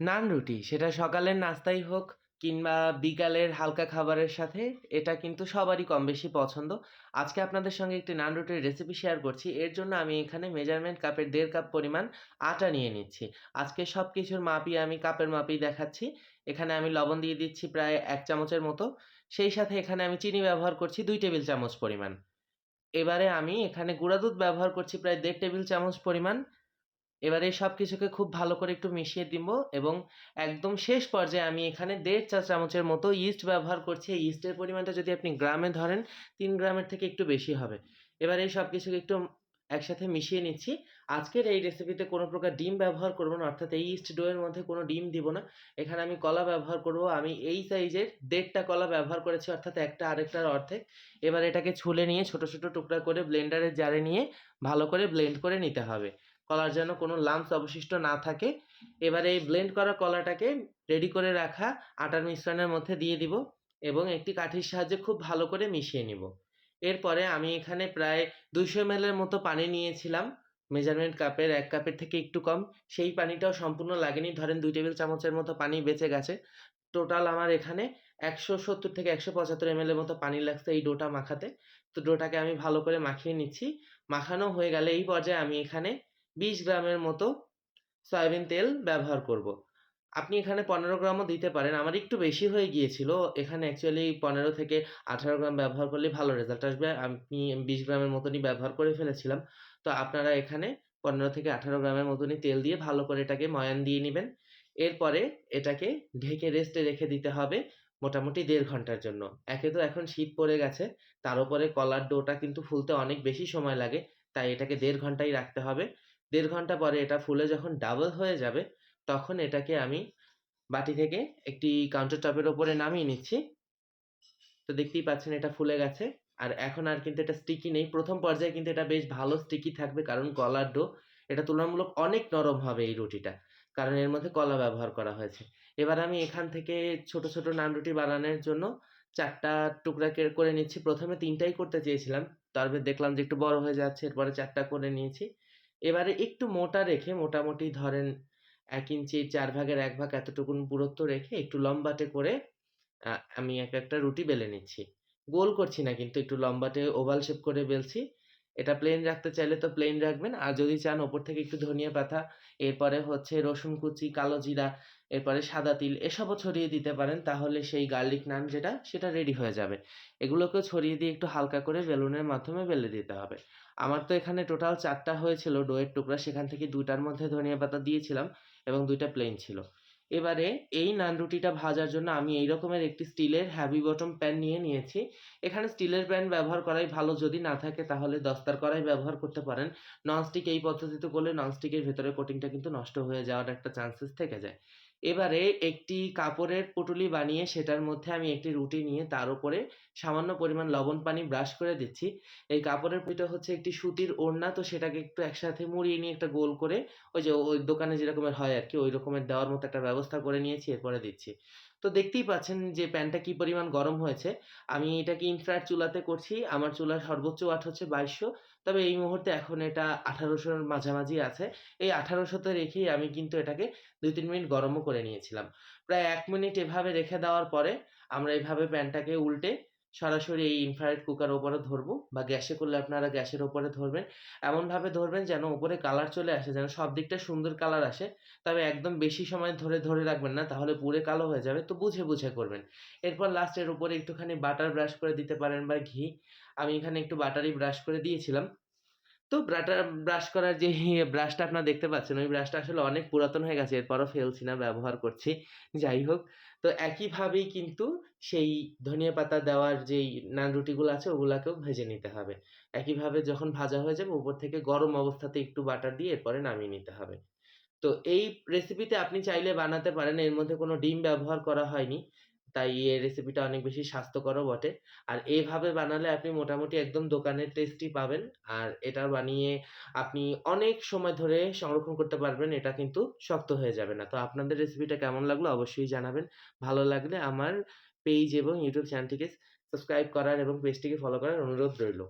নান রুটি, সেটা সকালের নাস্তাই হোক কিংবা বিকালের হালকা খাবারের সাথে, এটা কিন্তু সবারই কম বেশি পছন্দ। আজকে আপনাদের সঙ্গে একটি নান রুটির রেসিপি শেয়ার করছি। এর জন্য আমি এখানে মেজারমেন্ট কাপের দেড় কাপ পরিমাণ আটা নিয়ে নিচ্ছি। আজকে সব কিছুর মাপই আমি কাপের মাপই দেখাচ্ছি। এখানে আমি লবণ দিয়ে দিচ্ছি প্রায় এক চামচের মতো। সেই সাথে এখানে আমি চিনি ব্যবহার করছি দুই টেবিল চামচ পরিমাণ। এবারে আমি এখানে গুঁড়া দুধ ব্যবহার করছি প্রায় দেড় টেবিল চামচ পরিমাণ। এবারে সব কিছুকে খুব ভালো করে একটু মিশিয়ে দিব এবং একদম শেষ পর্যায়ে আমি এখানে দেড় চা চামচের মতো ইস্ট ব্যবহার করছি। এই ইস্টের পরিমাণটা যদি আপনি গ্রামে ধরেন, তিন গ্রামের থেকে একটু বেশি হবে। এবার এই সব কিছুকে একটু একসাথে মিশিয়ে নিচ্ছি। আজকের এই রেসিপিতে কোনো প্রকার ডিম ব্যবহার করব না, অর্থাৎ এই ইস্ট ডোয়ের মধ্যে কোনো ডিম দিব না। এখানে আমি কলা ব্যবহার করব। আমি এই সাইজের দেড়টা কলা ব্যবহার করেছি, অর্থাৎ একটা আরেকটার অর্ধেক। এবার এটাকে ছুলে নিয়ে ছোট ছোট টুকরা করে ব্লেন্ডারের জারে নিয়ে ভালো করে ব্লেন্ড করে নিতে হবে। কলার যেন কোনো লাম্পস অবশিষ্ট না থাকে। এবারে এই ব্লেন্ড করা কলাটাকে রেডি করে রাখা আটার মিশ্রণের মধ্যে দিয়ে দিব এবং একটি কাঠির সাহায্যে খুব ভালো করে মিশিয়ে নিব। এরপরে আমি এখানে প্রায় দুইশো এর মতো পানি নিয়েছিলাম। মেজারমেন্ট কাপের এক কাপের থেকে একটু কম। সেই পানিটাও সম্পূর্ণ লাগেনি। ধরেন দুই টেবিল চামচের মতো পানি বেঁচে গেছে। টোটাল আমার এখানে একশো সত্তর থেকে একশো পঁচাত্তর এম এর মতো পানি লাগছে এই ডোটা মাখাতে। তো ডোটাকে আমি ভালো করে মাখিয়ে নিচ্ছি। মাখানো হয়ে গেলে এই পর্যায়ে আমি এখানে বিশ গ্রামের মতো সয়াবিন তেল ব্যবহার করব। আপনি এখানে পনেরো গ্রামও দিতে পারেন। আমার একটু বেশি হয়ে গিয়েছিল। এখানে অ্যাকচুয়ালি পনেরো থেকে আঠারো গ্রাম ব্যবহার করলে ভালো রেজাল্ট আসবে। আমি বিশ গ্রামের মতনই ব্যবহার করে ফেলেছিলাম। তো আপনারা এখানে পনেরো থেকে আঠারো গ্রামের মতনই তেল দিয়ে ভালো করে এটাকে ময়ান দিয়ে নেবেন। এরপরে এটাকে ঢেকে রেস্টে রেখে দিতে হবে মোটামুটি দেড় ঘণ্টার জন্য। একে তো এখন শীত পড়ে গেছে। তার উপরে কলার ডোটা কিন্তু ফুলতে অনেক বেশি সময় লাগে। তাই এটাকে দেড় ঘন্টাই রাখতে হবে। দেড় ঘণ্টা পরে এটা ফুলে যখন ডাবল হয়ে যাবে, তখন এটাকে আমি বাটি থেকে একটি কাউন্টার টপের ওপরে নামিয়ে নিচ্ছি। তো দেখতেই পাচ্ছেন এটা ফুলে গেছে। আর এখন আর কিন্তু এটা স্টিকি নেই। প্রথম পর্যায়ে কিন্তু এটা বেশ ভালো স্টিকি থাকবে কারণ কলার ডো, এটা তুলনামূলক অনেক নরম হবে এই রুটিটা, কারণ এর মধ্যে কলা ব্যবহার করা হয়েছে। এবার আমি এখান থেকে ছোট ছোট নান রুটি বানানোর জন্য চারটা টুকরা করে নিচ্ছি। প্রথমে তিনটাই করতে চেয়েছিলাম। তারপরে দেখলাম যে একটু বড় হয়ে যাচ্ছে, এরপরে চারটা করে নিয়েছি। এবারে একটু মোটা রেখে মোটামুটি ধরেন এক ইঞ্চির চার ভাগের এক ভাগ এতটুকুন পুরুত্ব রেখে একটু লম্বাটে করে আমি এক একটা রুটি বেলে নিচ্ছি। গোল করছি না কিন্তু একটু লম্বাতে ওভাল শেপ করে বেলছি। এটা প্লেন রাখতে চাইলে তো প্লেন রাখবেন। আর যদি চান ওপর থেকে একটু ধনিয়া পাতা, এরপরে হচ্ছে রসুন কুচি, কালো জিরা, এরপরে সাদা তিল, এসবও ছড়িয়ে দিতে পারেন। তাহলে সেই গার্লিক নান যেটা, সেটা রেডি হয়ে যাবে। এগুলোকেও ছড়িয়ে দিয়ে একটু হালকা করে বেলুনের মাধ্যমে বেলে দিতে হবে। আমার তো এখানে টোটাল চারটা হয়েছিল ডোয়ের টুকরা। সেখান থেকে দুইটার মধ্যে ধনিয়া পাতা দিয়েছিলাম এবং দুইটা প্লেন ছিল। এবারে এই নান রুটিটা ভাজার জন্য আমি এই রকমের একটি স্টিলের হ্যাভি বটম প্যান নিয়ে নিয়েছি। এখানে স্টিলের প্যান ব্যবহার করাই ভালো, যদি না থাকে তাহলে দস্তার কড়াই ব্যবহার করতে পারেন। ননস্টিক এই পদ্ধতিতে করলে ননস্টিকের ভেতরে কোটিংটা কিন্তু নষ্ট হয়ে যাওয়ার একটা চান্সেস থেকে যায়। এবারে একটি কাপড়ের পুটুলি বানিয়ে সেটার মধ্যে আমি একটি রুটি নিয়ে তার উপরে সামান্য পরিমাণ লবণ পানি ব্রাশ করে দিচ্ছি। এই কাপড়ের পুঁটিটা হচ্ছে একটি সুতির ওড়না, তো সেটাকে একটু একসাথে মুড়িয়ে নিয়ে একটা গোল করে ওই যে ওই দোকানে যেরকমের হয় আর কি, ওই রকমের দেওয়ার মতো একটা ব্যবস্থা করে নিয়েছি, এরপরে দিচ্ছি। তো দেখতেই পাচ্ছেন যে প্যানটা কি পরিমাণ গরম হয়েছে। আমি এটাকে ইনফ্রারেড চুলাতে করছি। আমার চুলার সর্বোচ্চ ওয়াট হচ্ছে বাইশশো। তবে এই মুহূর্তে এখন এটা আঠারোশোর মাঝামাঝি আছে। এই আঠারোশোতে রেখেই আমি কিন্তু এটাকে দুই তিন মিনিট গরমও করে নিয়েছিলাম। প্রায় এক মিনিট এভাবে রেখে দেওয়ার পরে আমরা এভাবে প্যানটাকে উল্টে সরাসরি এই ইনফ্রারেড কুকার ওপরে ধরবো বা গ্যাসে করলে আপনারা গ্যাসের ওপরে ধরবেন। এমনভাবে ধরবেন যেন ওপরে কালার চলে আসে, যেন সব দিকটা সুন্দর কালার আসে। তবে একদম বেশি সময় ধরে ধরে রাখবেন না, তাহলে পুরে কালো হয়ে যাবে। তো বুঝে বুঝে করবেন। এরপর লাস্টের উপরে একটুখানি বাটার ব্রাশ করে দিতে পারেন বা ঘি। আমি এখানে একটু বাটারই ব্রাশ করে দিয়েছিলাম। তো ব্রাটার ব্রাশ করার যে ব্রাশটা আপনারা দেখতে পাচ্ছেন, ওই ব্রাশটা আসলে অনেক পুরাতন হয়ে গেছে, এরপরও ফেলছি না, ব্যবহার করছি, যাই হোক। তো একইভাবেই কিন্তু সেই ধনিয়া পাতা দেওয়ার যেই নান রুটিগুলো আছে, ওগুলাকেও ভেজে নিতে হবে। একইভাবে যখন ভাজা হয়ে যাবে, উপর থেকে গরম অবস্থাতে একটু বাটার দিয়ে এরপরে নামিয়ে নিতে হবে। তো এই রেসিপিতে আপনি চাইলে বানাতে পারেন, এর মধ্যে কোনো ডিম ব্যবহার করা হয়নি। তাই এই রেসিপিটা অনেক বেশি স্বাস্থ্যকরও বটে। আর এইভাবে বানালে আপনি মোটামুটি একদম দোকানের টেস্টই পাবেন। আর এটা বানিয়ে আপনি অনেক সময় ধরে সংরক্ষণ করতে পারবেন, এটা কিন্তু শক্ত হয়ে যাবে না। তো আপনাদের রেসিপিটা কেমন লাগল অবশ্যই জানাবেন। ভালো লাগলে আমার পেজ এবং ইউটিউব চ্যানেলটিকে সাবস্ক্রাইব করার এবং পেজটিকে ফলো করার অনুরোধ রইল।